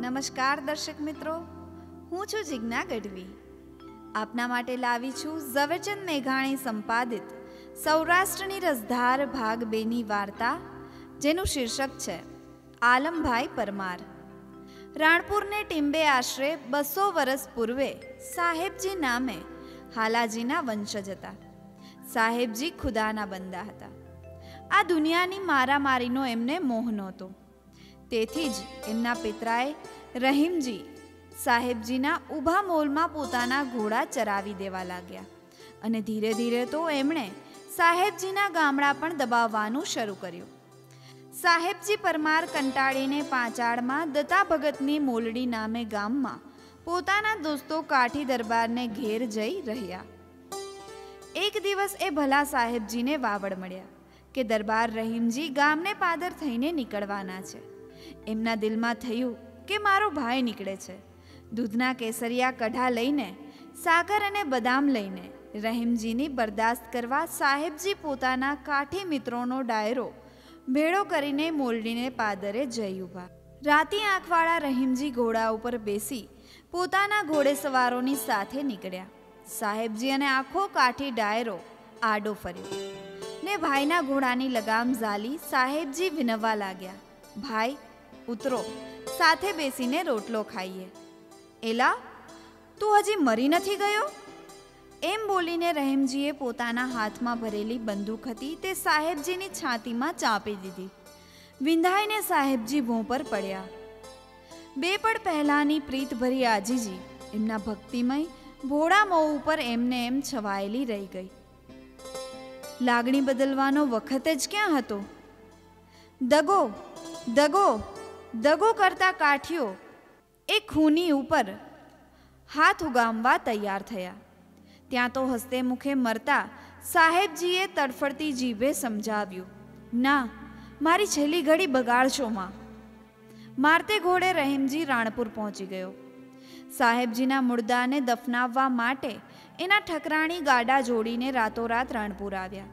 નમસ્કાર દર્શક મિત્રો, હું છું જિજ્ઞા ગઢવી. આપના માટે લાવી છું ઝવેરચંદ મેઘાણી સંપાદિત સૌરાષ્ટ્રની રસધાર ભાગ બેની વાર્તા, જેનું શીર્ષક છે, આલમભાઈ પરમાર. રાણપુરને ટીંબે આશરે બસો વર્ષ પૂર્વે સાહેબજી નામે હાલાજીના વંશજ હતા. સાહેબજી ખુદાના બંદા હતા. આ દુનિયાની મારામારીનો એમને મોહ નહોતો. તેથી જ એમના પિતરાએ રહીમજી સાહેબજીના ઊભા મોલમાં પોતાના ઘોડા ચરાવી દેવા લાગ્યા અને ધીરે ધીરે તો એમણે સાહેબજીના ગામડા પણ દબાવવાનું શરૂ કર્યું. સાહેબજી પરમાર કંટાળીને પાંચાળમાં દત્તા ભગતની મોલડી નામે ગામમાં પોતાના દોસ્તો કાઠી દરબારને ઘેર જઈ રહ્યા. એક દિવસ એ ભલા સાહેબજીને વાવડ મળ્યા કે દરબાર રહીમજી ગામને પાદર થઈને નીકળવાના છે. એમના દિલમાં થયું કે મારો ભાઈ નીકળે છે. દૂધના કેસરિયા કઢા લઈને, સાકર અને બદામ લઈને રહીમજીની બરદાસ્ત કરવા સાહેબજી પોતાના કાઠી મિત્રોનો ડાયરો ભેળો કરીને મોલડીને પાદરે જઈ ઊભા. રાતી આંખવાળા રહીમજી ઘોડા ઉપર બેસી પોતાના ઘોડેસવારોની સાથે નીકળ્યા. સાહેબજી અને આખો કાઠી ડાયરો, આડો ફર્યો. ને ભાઈના ઘોડાની લગામ ઝાલી સાહેબજી વિનવવા લાગ્યા. ભાઈ, ઉતરો, સાથે બેસીને રોટલો ખાઈએ. એલા, તું હજી મરી નથી ગયો? એમ બોલીને રહેમજીએ પોતાના હાથમાં ભરેલી બંદૂક હતી તે સાહેબજીની છાતીમાં ચાંપી દીધી. વિંધાઈને સાહેબજી ભોં પર પડ્યા. બે પણ પહેલાંની પ્રીતભરી આજીજી, એમના ભક્તિમય ભોળા મોં ઉપર એમને એમ છવાયેલી રહી ગઈ. લાગણી બદલવાનો વખત જ ક્યાં હતો? દગો દગો દગો કરતા કાઠીઓ એ ખૂની ઉપર હાથ ઉગામવા તૈયાર થયા. ત્યાં તો હસ્તે મુખે મરતા સાહેબજીએ તડફડતી જીભે સમજાવ્યું, ના, મારી છેલ્લી ઘડી બગાડશો માં. મારતે ઘોડે રહીમજી રાણપુર પહોંચી ગયો. સાહેબજીના મુર્દાને દફનાવવા માટે એના ઠકરાણી ગાડા જોડીને રાતોરાત રણપુર આવ્યા.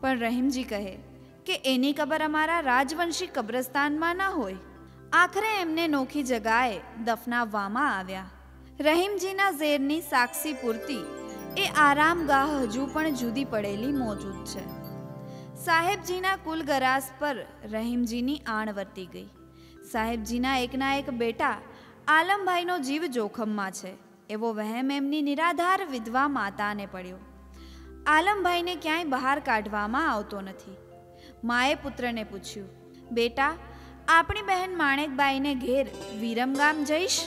પણ રહીમજી કહે કે એની કબર અમારા રાજવંશી કબ્રસ્તાનમાં ન હોય. આખરે એમને નોખી જગાએ દફનાવવામાં આવ્યા. રહીમજીના ઝેરની સાક્ષી પૂરતી એ આરામગાહ હજુ પણ જુદી પડેલી મોજૂદ છે. સાહેબજીના કુલગરાસ પર રહીમજીની આણ વર્તી ગઈ. સાહેબજીના એકના એક બેટા આલમભાઈનો જીવ જોખમમાં છે. એવો વહેમ એમની નિરાધાર વિધવા માતાને પડ્યો. આલમભાઈને ક્યાંય બહાર કાઢવામાં આવતો નથી. માએ પુત્રને પૂછ્યું, બેટા, આપણી બહેન માણેકબાઈને ઘેર વિરમગામ જઈશ?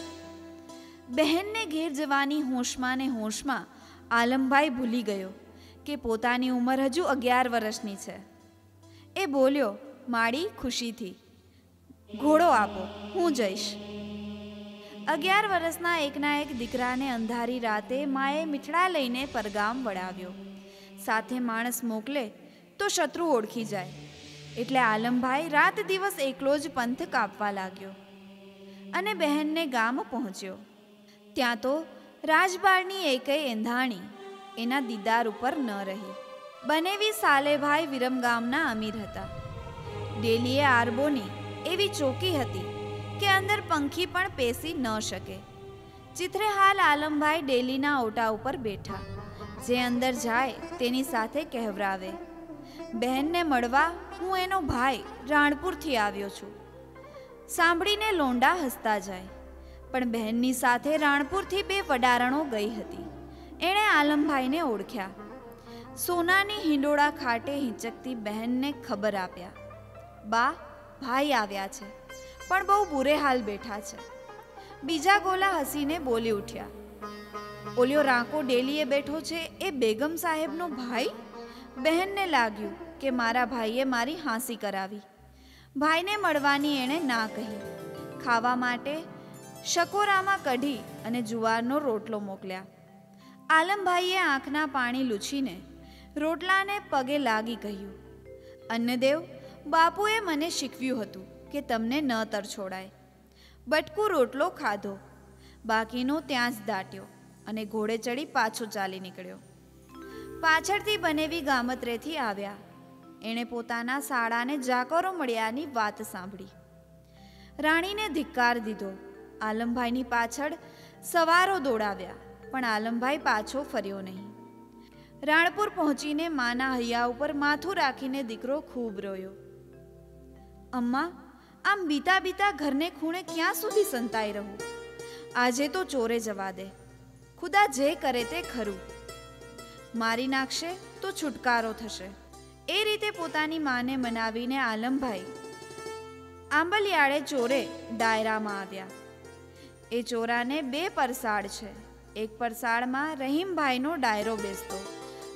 બહેનને ઘેર જવાની હોશમાં ને હોશમાં આલમભાઈ ભૂલી ગયો કે પોતાની ઉંમર હજુ અગિયાર વર્ષની છે. એ બોલ્યો, માડી ખુશીથી, ઘોડો આપો, હું જઈશ. અગિયાર વર્ષના એકના એક દીકરાને અંધારી રાતે માએ મીઠડા લઈને પરગામ વળાવ્યો. સાથે માણસ મોકલે તો શત્રુ ઓળખી જાય. એટલે આલમભાઈ રાત દિવસ એકલો જ પંથ કાપવા લાગ્યો અને બહેનને ગામ પહોંચ્યો. ત્યાં તો રાજબાળની એકેય એંધાણી એના દીદાર ઉપર ન રહી. બનેવી સાલેભાઈ વિરમગામના અમીર હતા. ડેલીએ આરબોની એવી ચોકી હતી કે અંદર પંખી પણ પેસી ન શકે. ચિત્રે હાલ આલમભાઈ ડેલીના ઓટા ઉપર બેઠા. જે અંદર જાય તેની સાથે કહેવરાવે, બહેનને મળવા હું એનો ભાઈ રાણપુરથી આવ્યો છું. સાંભળીને લોંડા હસતા જાય, પણ બહેનની સાથે રાણપુરથી બે વડારણો ગઈ હતી. એણે આલમભાઈને ઓળખ્યા. સોનાની હિંડોળા ખાટે હિંચકતી બહેનને ખબર આપ્યા, બા, ભાઈ આવ્યા છે. પણ બહુ બુરે હાલ બેઠા છે. બીજા ગોલા હસીને બોલી ઉઠ્યા. ઓલ્યો રાંકો ડેલીએ બેઠો છે એ બેગમ સાહેબનો ભાઈ? બહેનને લાગ્યું કે મારા ભાઈએ મારી હાંસી કરાવી. ભાઈને મળવાની એણે ના કહી. ખાવા માટે શકોરામાં કઢી અને જુવારનો રોટલો મોકલ્યા. આલમભાઈએ આંખના પાણી લૂછીને રોટલાને પગે લાગી કહ્યું, અન્નદેવ, બાપુએ મને શીખવ્યું હતું. કે તમને ન તરછોડાય. બટકું રોટલો ખાધો. બાકીનો ત્યાં જ દાટ્યો અને ઘોડે ચડી પાછો ચાલી નીકળ્યો. પાછળથી બનેવી ગામત્રેથી આવ્યા. એણે પોતાના શાળાને જાકરો મળ્યાની વાત સાંભળી. રાણીને ધિક્કાર દીધો. આલમભાઈની પાછળ સવારો દોડાવ્યા, પણ આલમભાઈ પાછો ફર્યો નહીં. રાણપુર પહોંચીને માના હૈયા ઉપર માથું રાખીને દીકરો ખૂબ રોયો. અમ્મા આમ બીતા બીતા ઘરને ખૂણે ક્યાં સુધી સંતાઈ રહું? આજે તો ચોરે જવા દે. ખુદા જે કરે તે ખરું. મારી નાખશે તો છુટકારો થશે. એ રીતે પોતાની માને મનાવીને આલમભાઈ આંબલિયાળે ચોરે ડાયરામાં આવ્યા. એ ચોરાને બે પરસાળ છે. એક પરસાળમાં રહીમભાઈનો ડાયરો બેસતો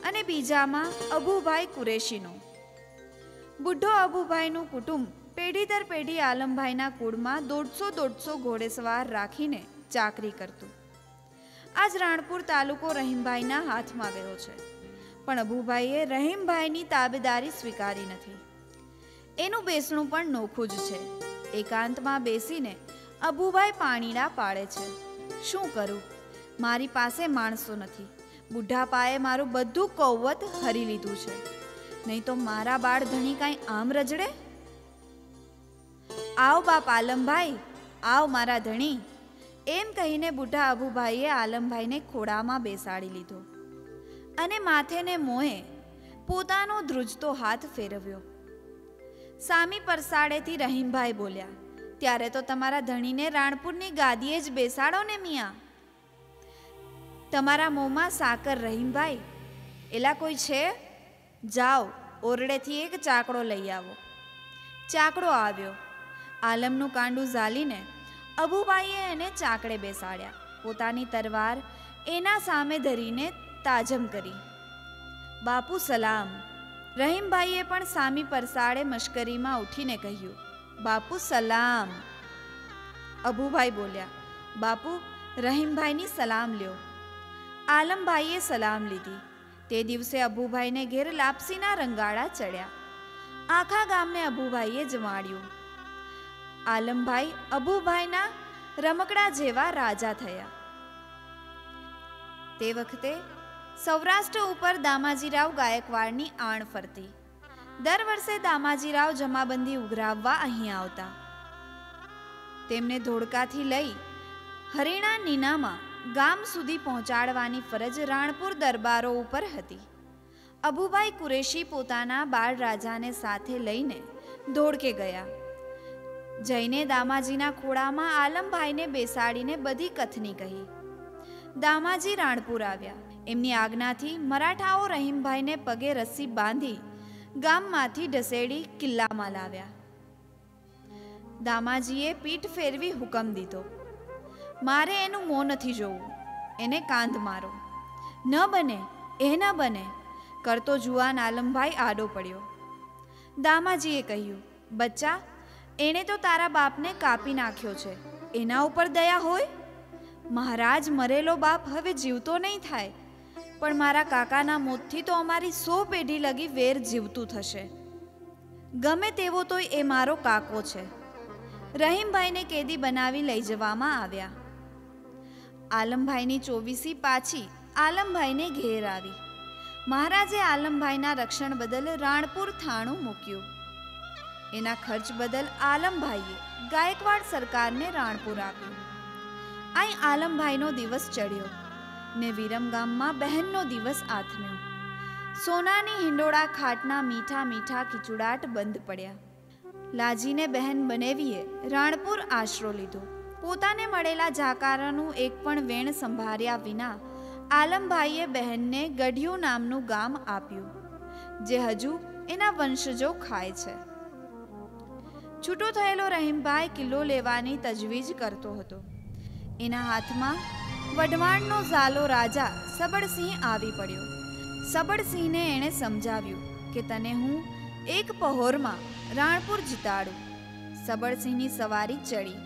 અને બીજામાં અબુભાઈ કુરેશીનો. બુઢો અબુભાઈનું કુટુંબ પેઢી દર પેઢી આલમભાઈના કુળમાં દોઢસો દોઢસો ઘોડેસવાર રાખીને ચાકરી કરતું. આજ રાણપુર તાલુકો રહીમભાઈના હાથમાં ગયો છે. પણ અભુભાઈએ રહીમભાઈની તાબેદારી સ્વીકારી નથી. એનું બેસણું પણ નોખું જ છે. એકાંતમાં બેસીને અબુભાઈ પાણીડા પાડે છે. શું કરું? મારી પાસે માણસો નથી. બુઢાપાએ મારું બધું કૌવત હરી લીધું છે. નહીં તો મારા બાળ ધણી કાંઈ આમ રજડે? આવ બાપ આલમભાઈ, આવ મારા ધણી. એમ કહીને બુઢા આબુભાઈએ આલમભાઈને ખોળામાં બેસાડી લીધો. અને માથેને મોંએ પોતાનો ધ્રુજતો હાથ ફેરવ્યો. સામી પરસાડેથી રહીમભાઈ બોલ્યા, ત્યારે તો તમારા ધણીને રાણપુરની ગાદીએ જ બેસાડો ને મિયા. તમારા મોંમાં સાકર રહીમભાઈ, એલા કોઈ છે? જાઓ, ઓરડેથી એક ચાકડો લઈ આવો. ચાકડો આવ્યો. આલમનું કાંડું ઝાલીને અબુભાઈએ એને ચાકડે બેસાડ્યા. પોતાની તરવાર એના સામે ધરીને તાજમ કરી. બાપુ સલામ. રહીમભાઈએ પણ સામી પરસાળે મશ્કરીમાં ઉઠીને કહ્યું, બાપુ સલામ. અબુભાઈ બોલ્યા, બાપુ, રહીમભાઈની સલામ લ્યો. આલમભાઈએ સલામ લીધી. તે દિવસે અબુભાઈને ઘેર લાપસીના રંગાડા ચડ્યા. આખા ગામને અબુભાઈએ જમાડ્યું. આલમભાઈ અબુભાઈના રમકડા જેવા રાજા થયા. તે વખતે સૌરાષ્ટ્ર ઉપર દામાજીરાવ ગાયકવાડની આણ ફરતી. દર વર્ષે દામાજીરાવ જમાબંધી ઉઘરાવવા અહીં આવતા. તેમને ધોળકાથી લઈ હરિણા નીનામાં ગામ સુધી પહોંચાડવાની ફરજ રાણપુર દરબારો ઉપર હતી. અબુભાઈ કુરેશી પોતાના બાળ રાજાને સાથે લઈને ધોળકે ગયા. જઈને દામાજીના ખોળામાં આલમભાઈને બેસાડીને બધી કથની કહી. દામાજી રાણપુર આવ્યા. એમની આજ્ઞાથી મરાઠાઓ રહીમભાઈને પગે રસ્સી બાંધી ગામમાંથી ઢસેડી કિલ્લામાં લાવ્યા. દામાજીએ પીઠ ફેરવી હુકમ દીધો. મારે એનું મોં નથી જોવું. એને કાંધ મારો. ન બને, એ ન બને. કરતો જુવાન આલમભાઈ આડો પડ્યો. દામાજીએ કહ્યું, બચ્ચા એણે તો તારા બાપને કાપી નાખ્યો છે. એના ઉપર દયા હોય? મહારાજ મરેલો બાપ હવે જીવતો નહીં થાય. પણ મારા કાકાના મોતથી તો અમારી સો પેઢી લગી વેર જીવતું થશે. ગમે તેવો તો એ મારો કાકો છે. રહીમભાઈને કેદી બનાવી લઈ જવામાં આવ્યા. આલમભાઈની ચોવીસી પાછી આલમભાઈને ઘેર આવી. મહારાજે આલમભાઈના રક્ષણ બદલ રાણપુર થાણું મૂક્યું. એના ખર્ચ બદલ આલમભાઈએ ગાયકવાડ સરકારને રાણપુર આપ્યું. અહીં આલમભાઈનો દિવસ ચડ્યો. ને વિરમગામમાં બહેનનો દિવસ આથમ્યો. સોનાની હિંડોળા ખાટના મીઠા મીઠા ખીચુડાટ બંધ પડ્યા. લાજીને બહેન બનેવીએ રાણપુર આશરો લીધો. પોતાને મળેલા જાકારાનું એક પણ વેણ સંભાળ્યા વિના આલમભાઈએ બહેનને ગઢિયું નામનું ગામ આપ્યું, જે હજુ એના વંશજો ખાય છે. છૂટો થયેલો રહીમભાઈ કિલ્લો લેવાની તજવીજ કરતો હતો. એના હાથમાં વઢવાણનો ઝાલો રાજા સબળસિંહ આવી પડ્યો. સબળસિંહને એણે સમજાવ્યું કે તને હું એક પહોરમાં રાણપુર જીતાડું. સબળસિંહની સવારી ચડી.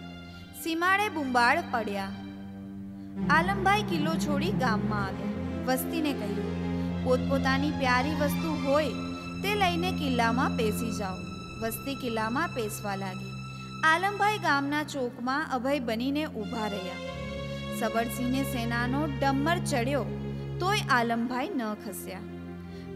સીમાડે બુંબાળ પડ્યા. આલમભાઈ કિલ્લો છોડી ગામમાં આવ્યા. વસ્તીને કહ્યું, પોતપોતાની પ્યારી વસ્તુ હોય તે લઈને કિલ્લામાં બેસી જાઓ. વસ્તી કિલ્લામાં પેસવા લાગી. આલમભાઈ ગામના ચોકમાં અભય બનીને ઊભા રહ્યા. સબળસિંહને સેનાનો ડમ્મર ચડ્યો, તોય આલમભાઈ ન ખસ્યા.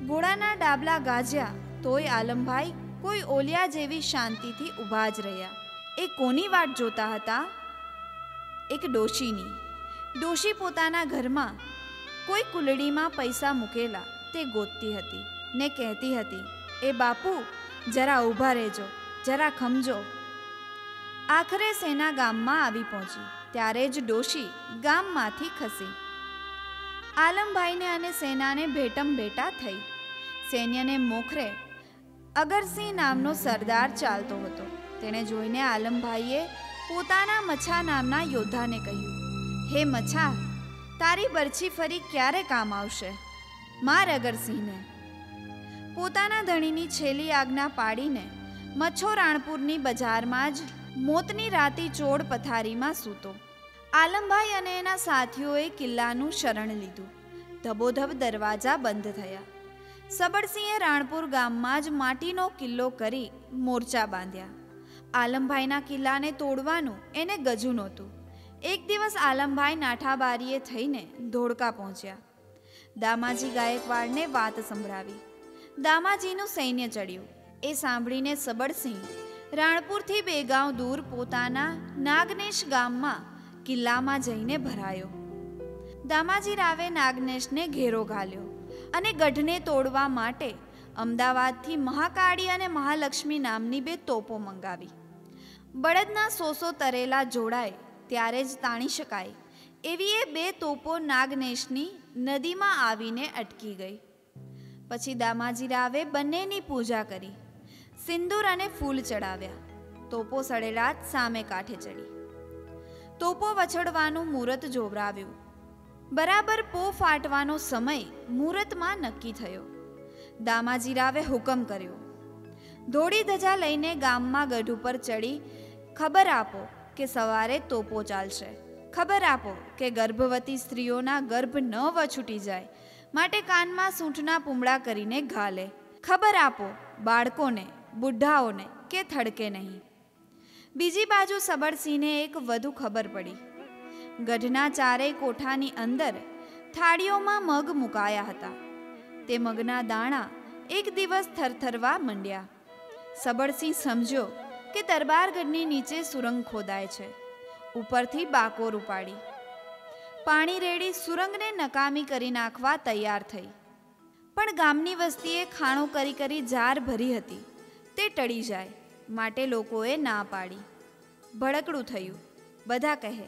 ઘોડાના ડાબલા ગાજ્યા, તોય આલમભાઈ કોઈ ઓલિયા જેવી શાંતિથી ઊભા જ રહ્યા. એ કોની વાટ જોતા હતા? એક ડોશીની. ડોશી પોતાના ઘરમાં કોઈ કુલડીમાં પૈસા મૂકેલા, તે ગોતતી હતી, ને કહેતી હતી, એ બાપુ જરા ઊભા રહેજો, જરા ખમજો. આખરે સેના ગામમાં આવી પહોંચી. ત્યારે જ ડોશી ગામમાંથી ખસી. આલમભાઈને અને સેનાને ભેટમ ભેટા થઈ. સૈન્યને મોખરે અગરસિંહ નામનો સરદાર ચાલતો હતો. તેણે જોઈને આલમભાઈએ પોતાના મચ્છા નામના યોદ્ધાને કહ્યું, હે મચ્છા, તારી બરછી ફરી ક્યારે કામ આવશે? માર અગરસિંહને. પોતાના ધણીની છેલ્લી આજ્ઞા પાડીને મચ્છો રાણપુરની બજારમાં જ મોતની રાતી ચોડ પથારીમાં સૂતો. આલમભાઈ અને એના સાથીઓએ કિલ્લાનું શરણ લીધું. ધબોધબ દરવાજા બંધ થયા. સબળસિંહે રાણપુર ગામમાં જ માટીનો કિલ્લો કરી મોરચા બાંધ્યા. આલમભાઈના કિલ્લાને તોડવાનું એને ગજુ નહોતું. એક દિવસ આલમભાઈ નાઠાબારીએ થઈને ધોળકા પહોંચ્યા. દામાજી ગાયકવાડને વાત સંભળાવી. દામાજીનું સૈન્ય ચડ્યું. એ સાંભળીને સબળસિંહ રાણપુરથી બે ગાંવ દૂર પોતાના નાગનેશ ગામમાં કિલ્લામાં જઈને ભરાયો. દામાજી રાવે નાગનેશને ઘેરો ઘાલ્યો અને ગઢને તોડવા માટે અમદાવાદથી મહાકાળી અને મહાલક્ષ્મી નામની બે તોપો મંગાવી. બળદના સોસો તરેલા જોડાય ત્યારે જ તાણી શકાય. એવી એ બે તોપો નાગનેશની નદીમાં આવીને અટકી ગઈ. પછી દામાજી રાવે બંનેની પૂજા કરી. સિંદૂર અને ફૂલ ચડાવ્યા. તોપો સડેલા જ સામે કાંઠે ચડી. તોપો વછડવાનું મુહૂર્ત જોવરાવ્યું. બરાબર પો ફાટવાનો સમય મુહૂર્તમાં નક્કી થયો. દામાજી રાવે હુકમ કર્યો. ધોળી ધજા લઈને ગામમાં ગઢ ઉપર ચડી, ખબર આપો કે સવારે તોપો ચાલશે. ખબર આપો કે ગર્ભવતી સ્ત્રીઓના ગર્ભ ન વછૂટી જાય. માટે કાનમાં સૂંઠના પૂમડા કરીને ઘાલે. ખબર આપો, બાળકોને, બુઢાઓને કે થડકે નહીં. બીજી બાજુ સબળસિંહને એક વધુ ખબર પડી. ગઢના ચારેય કોઠાની અંદર થાળીઓમાં મગ મુકાયા હતા. તે મગના દાણા એક દિવસ થરથરવા મંડ્યા. સબળસિંહ સમજ્યો કે દરબારગઢની નીચે સુરંગ ખોદાય છે. ઉપરથી બાકોર ઉપાડી. પાણી રેડી સુરંગને નકામી કરી નાખવા તૈયાર થઈ. પણ ગામની વસ્તીએ ખાણો કરી કરી જાર ભરી હતી. તે ટળી જાય, માટે લોકોએ ના પાડી. ભડકડું થયું. બધા કહે,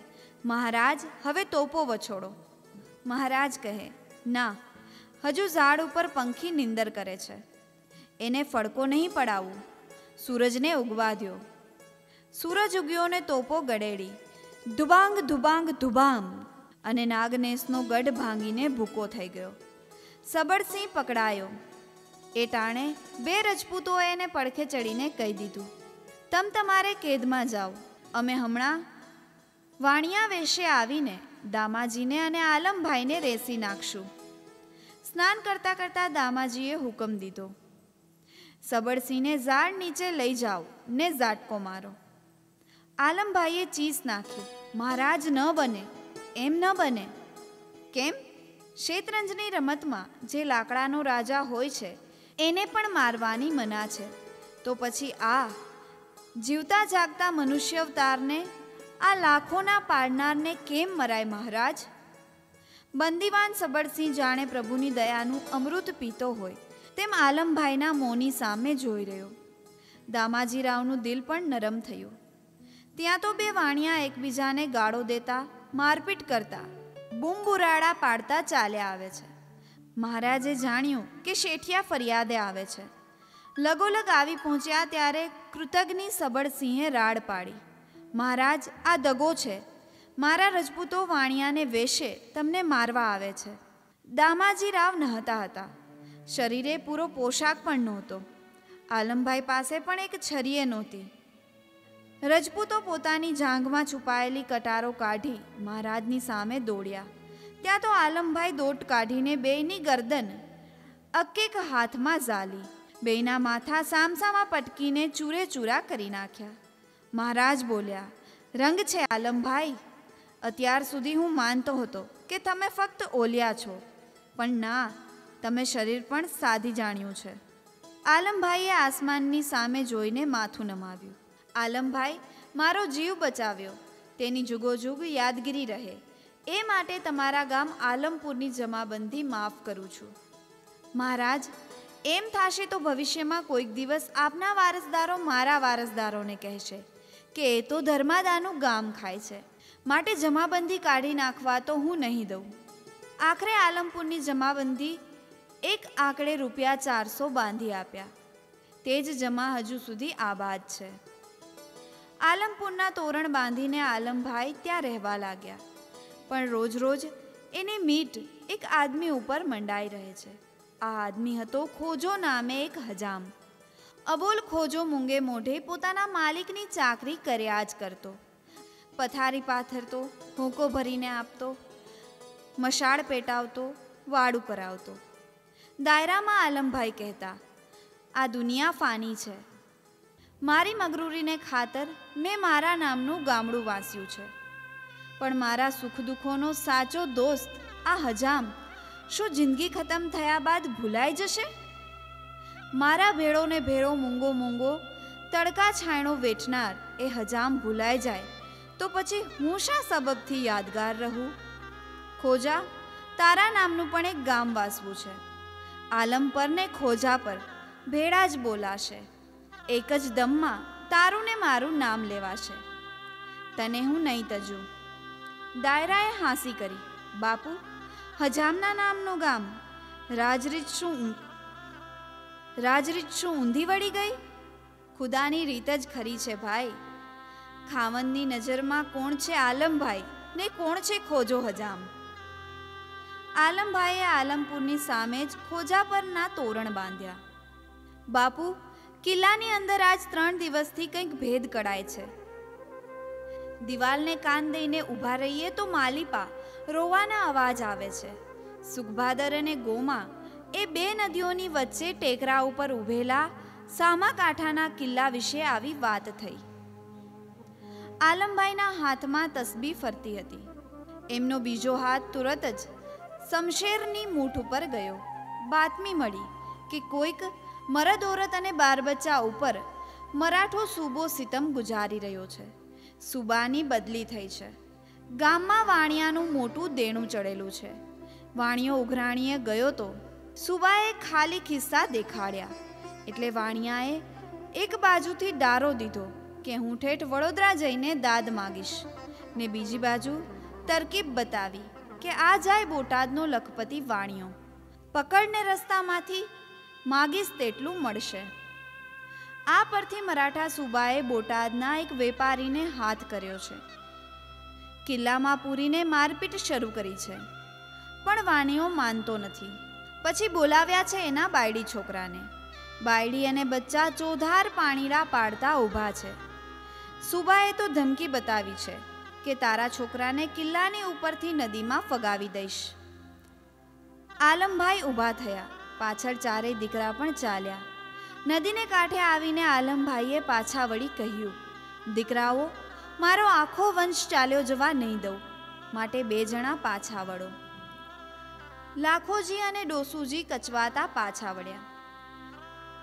મહારાજ, હવે તોપો વછોડો. મહારાજ કહે, ના, હજુ ઝાડ ઉપર પંખી નિંદર કરે છે. એને ફડકો નહીં પડાવવું. સૂરજને ઉગવા દ્યો. સૂરજ ઉગ્યો ને તોપો ગડેડી. ધુબાંગ ધુબાંગ ધુબામ. અને નાગનેશનો ગઢ ભાંગીને ભૂકો થઈ ગયો. સબળસિંહ પકડાયો. એ ટાણે બે રજપૂતોએ એને પડખે ચડીને કહી દીધું, તમ તમારે કેદમાં જાઓ. અમે હમણાં વાણિયા વેશે આવીને દામાજીને અને આલમભાઈને રેસી નાખશું. સ્નાન કરતાં કરતાં દામાજીએ હુકમ દીધો. સબળસિંહને ઝાડ નીચે લઈ જાઓ ને ઝાટકો મારો. આલમભાઈએ ચીસ નાખી, મહારાજ ન બને. એમ ન બને. કેમ? શેતરંજની રમતમાં જે લાકડાનો રાજા હોય છે, એને પણ મારવાની મના છે. તો પછી આ જીવતા જાગતા મનુષ્યવતારને, આ લાખોના પાડનારને કેમ મરાય મહારાજ? બંદીવાન સબળસિંહ જાણે પ્રભુની દયાનું અમૃત પીતો હોય, તેમ આલમભાઈના મોંની સામે જોઈ રહ્યો. દામાજી રાવનું દિલ પણ નરમ થયું. ત્યાં તો બે વાણિયા એકબીજાને ગાળો દેતા મારપીટ કરતા બૂમબુરાડા પાડતા ચાલ્યા આવે છે. મહારાજે જાણ્યું કે શેઠિયા ફરિયાદે આવે છે. લગોલગ આવી પહોંચ્યા ત્યારે કૃતજ્ઞની સબળસિંહે રાડ પાડી. મહારાજ, આ દગો છે. મારા રજપૂતો વાણિયાને વેશે, તમને મારવા આવે છે. દામાજી રાવ નહતા હતા. શરીરે પૂરો પોશાક પણ નહોતો. આલમભાઈ પાસે પણ એક છરીએ નહોતી. રજપૂતો પોતાની જાંઘમાં છુપાયેલી કટારો કાઢી મહારાજની સામે દોડ્યા. ત્યાં તો આલમભાઈ દોટ કાઢીને બેયની ગરદન અકેક હાથમાં ઝાલી. બેયના માથા સામસામાં પટકીને ચૂરે ચૂરા કરી નાખ્યા. મહારાજ બોલ્યા, રંગ છે આલમભાઈ. અત્યાર સુધી હું માનતો હતો કે તમે ફક્ત ઓલિયા છો. પણ ના, તમે શરીર પણ સાધી જાણ્યું છે. આલમભાઈએ આસમાનની સામે જોઈને માથું નમાવ્યું. આલમભાઈ, મારો જીવ બચાવ્યો. તેની જુગોજુગ યાદગીરી રહે. એ માટે તમારા ગામ આલમપુરની જમાબંધી માફ કરું છું. મહારાજ, એમ થશે તો ભવિષ્યમાં કોઈક દિવસ આપના વારસદારો મારા વારસદારોને કહેશે કે એ તો ધર્માદાનું ગામ ખાય છે. માટે જમાબંધી કાઢી નાખવા તો હું નહીં દઉં. આખરે આલમપુરની જમાબંધી એક આંકડે રૂપિયા ચારસો બાંધી આપ્યા. તે જ જમા હજુ સુધી આબાદ છે. આલમપુરના તોરણ બાંધીને આલમભાઈ ત્યાં રહેવા લાગ્યા. પણ રોજ રોજ એની મીટ એક આદમી ઉપર મંડાઈ રહે છે. આ આદમી હતો ખોજો નામે એક હજામ. અબોલ ખોજો મૂંગે મોઢે પોતાના માલિકની ચાકરી કર્યા જ કરતો. પથારી પાથરતો, હોંકો ભરીને આપતો, મશાળ પેટાવતો વાડું કરાવતો. દાયરામાં આલમભાઈ કહેતા, આ દુનિયા ફાની છે. મારી મગરૂરીને ખાતર મેં મારા નામનું ગામડું વાંસ્યું છે. પણ મારા સુખ દુઃખોનો સાચો દોસ્ત આ હજામ, શું જિંદગી ખતમ થયા બાદ ભૂલાઈ જશે? મારા ભેળોને ભેળો મૂંગો મૂંગો, તડકા છાંયણો વેચનાર એ હજામ ભૂલાઈ જાય, તો પછી હું શા સબબથી યાદગાર રહું? ખોજા, તારા નામનું પણ એક ગામ વાસવું છે. આલમ પર ને ખોજા પર ભેળા જ બોલાશે. એક જ દમમાં તારું ને મારું નામ લેવાશે. તને હું નહીં તજું. દાયરાએ હાંસી કરી, બાપુ, હજામના નામનું ગામ, રાજરીત શું રાજરીત શું ઊંધી વળી ગઈ? ખુદાની રીત જ ખરી છે ભાઈ. ખાવનની નજરમાં કોણ છે આલમભાઈ ને કોણ છે ખોજો હજામ? આલમભાઈએ આલમપુરની સામે જ ખોજા પરના તોરણ બાંધ્યા. બાપુ કિલ્લાની અંદર આજ ત્રણ દિવસથી કંઈક ભેદ કડાય છે. દિવાલને કાન દઈને ઊભા રહીએ તો માલિપા, રોવાના અવાજ આવે છે. સુખભાદર અને ગોમા એ બે નદીઓની વચ્ચે ટેકરા ઉપર ઊભેલા સામા કાંઠાના કિલ્લા વિશે આવી વાત થઈ. આલમભાઈના હાથમાં તસબી ફરતી હતી. એમનો બીજો હાથ તુરત જ શમશેરની મૂઠ ઉપર ગયો. બાતમી મળી કે કોઈક મરદ ઓરત અને બાર બચ્ચા ઉપર મરાઠો સૂબો સિતમ ગુજારી રહ્યો છે. સુબાની બદલી થઈ છે. ગામમાં વાણિયાનું મોટું દેણું ચડેલું છે. વાણિયો ઉઘરાણીએ ગયો તો સુબાએ ખાલી ખિસ્સા દેખાડ્યા. એટલે વાણિયાએ એક બાજુથી ડારો દીધો કે હું ઠેઠ વડોદરા જઈને દાદ માગીશ. ને બીજી બાજુ તરકીબ બતાવી કે આ જાય બોટાદનો લખપતિ વાણિયો. પકડને રસ્તામાંથી માગીશ તેટલું મળશે. આ પરથી મરાઠા સુબાએ બોટાદના એક વેપારીને હાથ કર્યો છે. કિલ્લામાં પૂરીને મારપીટ શરૂ કરી છે. પણ વાણીઓ માનતો નથી. પછી બોલાવ્યા છે એના બાયડી છોકરાને. બાયડી અને બચ્ચા ચોધાર પાણીરા પાડતા ઊભા છે. સુબાએ તો ધમકી બતાવી છે કે તારા છોકરાને કિલ્લાની ઉપરથી નદીમાં ફગાવી દઈશ. આલમભાઈ ઊભા થયા. પાછળ ચારેય દીકરા પણ ચાલ્યા. નદીને કાંઠે આવીને આલમભાઈએ પાછા વળી કહ્યું, દીકરાઓ, મારો આખો વંશ ચાલ્યો જવા નહીં દઉં. માટે બે જણા પાછા વળો. લાખોજી અને ડોસુજી કચવાતા પાછા વળ્યા.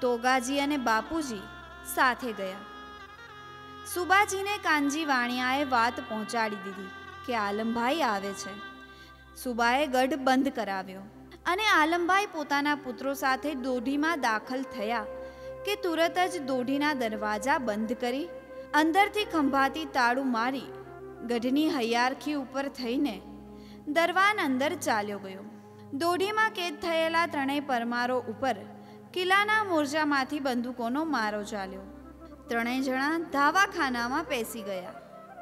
તોગાજી અને બાપુજી સાથે ગયા. સુબાજીને કાનજી વાણિયાએ વાત પહોંચાડી દીધી કે, આલમભાઈ આવે છે. સુબાએ ગઢ બંધ કરાવ્યો. અને આલમભાઈ પોતાના પુત્રો સાથે દોઢીમાં દાખલ થયા કે તુરત જ દોઢીના દરવાજા બંધ કરી અંદરથી ખંભાતી તાળું મારી ગઢની હૈયારખી ઉપર થઈને દરવાન અંદર ચાલ્યો ગયો. દોઢીમાં કેદ થયેલા ત્રણેય પરમારો ઉપર કિલ્લાના મોરજામાંથી બંદૂકોનો મારો ચાલ્યો. ત્રણેય જણા ધાવાખાનામાં બેસી ગયા.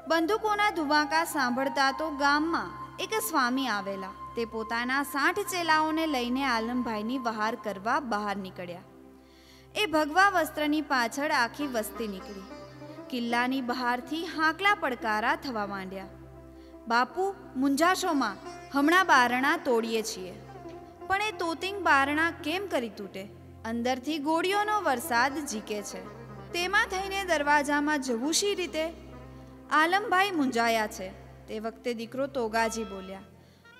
બંદૂકોના ધુમાકા સાંભળતા તો ગામમાં એક સ્વામી આવેલા. તે પોતાના સાઠ ચેલાઓને લઈને આલમભાઈની વહાર કરવા બહાર નીકળ્યા. એ ભગવા વસ્ત્રની પાછળ આખી વસ્તી નીકળી. કિલ્લાની બહારથી હાંકલા પડકારા થવા માંડ્યા. બાપુ, મુંજાશોમાં. હમણાં બારણા તોડીએ છીએ. પણ એ તોતિંગ બારણા કેમ કરી તૂટે? અંદરથી ગોળીઓનો વરસાદ જીકે છે. તેમાં થઈને દરવાજામાં જવું શી રીતે? આલમભાઈ મુંજાયા છે. તે વખતે દીકરો તોગાજી બોલ્યા.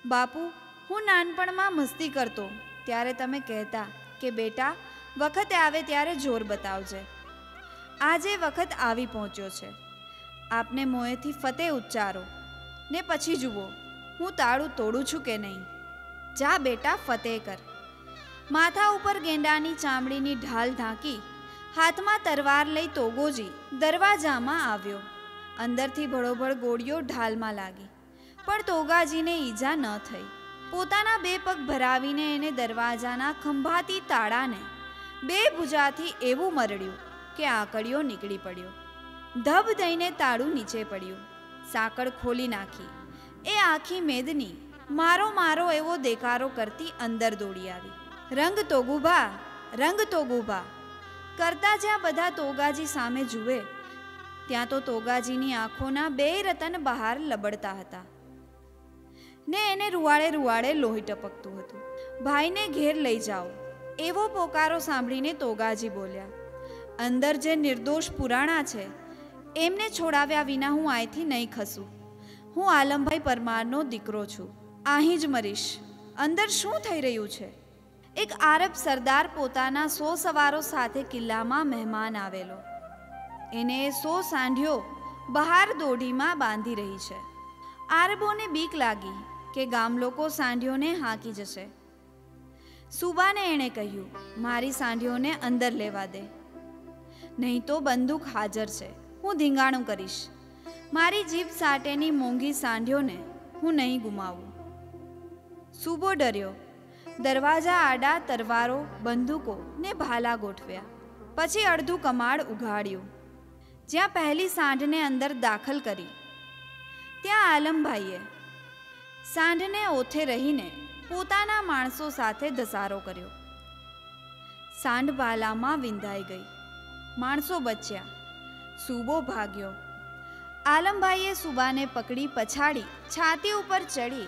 બાપુ, હું નાનપણમાં મસ્તી કરતો. ત્યારે તમે કહેતા કે, બેટા, વખતે આવે ત્યારે જોર બતાવજે. આજે વખત આવી પહોંચ્યો છે. આપને મોંએથી ફતેહ ઉચ્ચારો. ને પછી જુઓ, હું તાળું તોડું છું કે નહીં? જા બેટા, ફતેહ કર. માથા ઉપર ગેંડાની ચામડીની ઢાલ ઢાંકી, હાથમાં તરવાર લઈ તોગોજી દરવાજામાં આવ્યો. અંદરથી ભળોભળ ગોળીઓ ઢાલમાં લાગી. પણ તોગાજીને ઈજા ન થઈ. પોતાના બે પગ ભરાવીને એને દરવાજાના ખંભાતી તાળાને બે ભુજાથી એવું મરડ્યું કે આકડીઓ નીકળી પડ્યો. ધબ દઈને તાળું નીચે પડ્યું. સાંકળ ખોલી નાખી. એ આખી મેદની મારો મારો એવો દેકારો કરતી અંદર દોડી આવી. રંગ તોગુભા રંગ તોગુભા. કરતા જ્યાં બધા તોગાજી સામે જુએ, ત્યાં તો તોગાજીની આંખોના બે રતન બહાર લબડતા હતા. ને એને રૂવાડે રૂવાડે લોહી ટપકતું હતું. ભાઈને ઘેર લઈ જાઓ. એવો પોકારો સાંભળીને તોગાજી બોલ્યા, અંદર જે નિર્દોષ પુરાણા છે, એમને છોડાવ્યા વિના હું અહીંથી નહીં ખસું. હું આલમભાઈ પરમારનો દીકરો છું. અહીં જ મરીશ. અંદર શું થઈ રહ્યું છે? એક આરબ સરદાર પોતાના સો સવારો સાથે કિલ્લામાં મહેમાન આવેલો. એને સો સાંઢ્યો બહાર દોઢીમાં બાંધી રહી છે. આરબોને બીક લાગી. કે ગામ લોકો સાંઢીઓને હાંકી જશે. સુબાને એણે કહ્યું, મારી સાંઢીઓને અંદર લેવા દે. નહીં તો બંદૂક હાજર છે. હું ધીંગાણું કરીશ. મારી જીભ સાટેની મોંઘી સાંઢીઓને હું નહીં ગુમાવું. સુબો ડર્યો. દરવાજા આડા તરવારો, બંદૂકો ને ભાલા ગોઠવ્યા. પછી અડધું કમાડ ઉઘાડ્યું. જ્યાં પહેલી સાંઢને અંદર દાખલ કરી. ત્યાં આલમભાઈએ સાંઢને ઓથે રહીને પોતાના માણસો સાથે ધસારો કર્યો. સાંઢ બાલામાં વિંધાઈ ગઈ. માણસો બચ્યા. સુબો ભાગ્યો. આલમભાઈએ સુબાને પકડી પછાડી છાતી ઉપર ચડી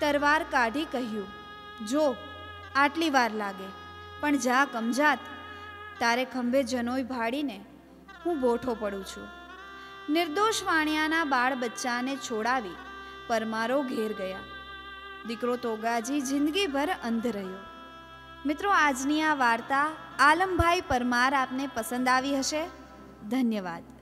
તરવાર કાઢી કહ્યું, જો, આટલી વાર લાગે, પણ જા કમજાત. તારે ખંભે જનોઈ ભાડીને હું બોઠો પડું છું. નિર્દોષ વાણિયાના બાળ બચ્ચાને છોડાવી પરમારો ઘેર ગયા. દીકરો તોગાજી જિંદગીભર અંધ રહ્યો. મિત્રો, આજની આ વાર્તા આલમભાઈ પરમાર આપને પસંદ આવી હશે. ધન્યવાદ.